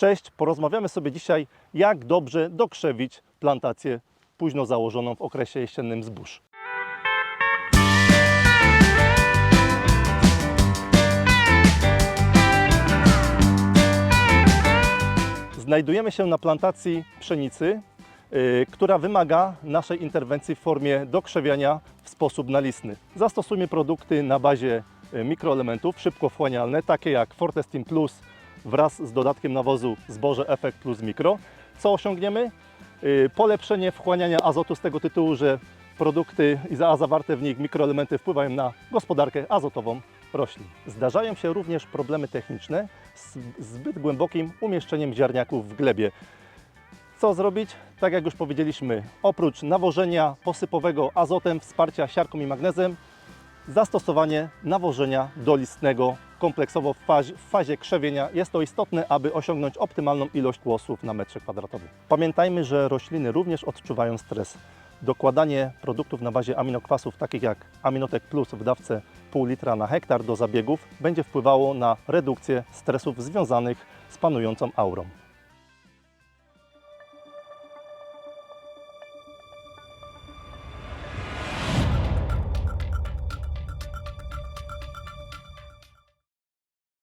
Cześć, porozmawiamy sobie dzisiaj, jak dobrze dokrzewić plantację późno założoną w okresie jesiennym zbóż. Znajdujemy się na plantacji pszenicy, y, która wymaga naszej interwencji w formie dokrzewiania w sposób nalistny. Zastosujmy produkty na bazie y, mikroelementów szybko wchłanialne, takie jak Fortestin Plus wraz z dodatkiem nawozu zboże Efekt Plus Mikro. Co osiągniemy? Y, Polepszenie wchłaniania azotu z tego tytułu, że produkty i zawarte w nich mikroelementy wpływają na gospodarkę azotową roślin. Zdarzają się również problemy techniczne z zbyt głębokim umieszczeniem ziarniaków w glebie. Co zrobić? Tak jak już powiedzieliśmy, oprócz nawożenia posypowego azotem, wsparcia siarką i magnezem, zastosowanie nawożenia dolistnego kompleksowo w fazie, w fazie krzewienia. Jest to istotne, aby osiągnąć optymalną ilość kłosów na metrze kwadratowym. Pamiętajmy, że rośliny również odczuwają stres. Dokładanie produktów na bazie aminokwasów, takich jak Aminotek Plus w dawce pół litra na hektar do zabiegów, będzie wpływało na redukcję stresów związanych z panującą aurą.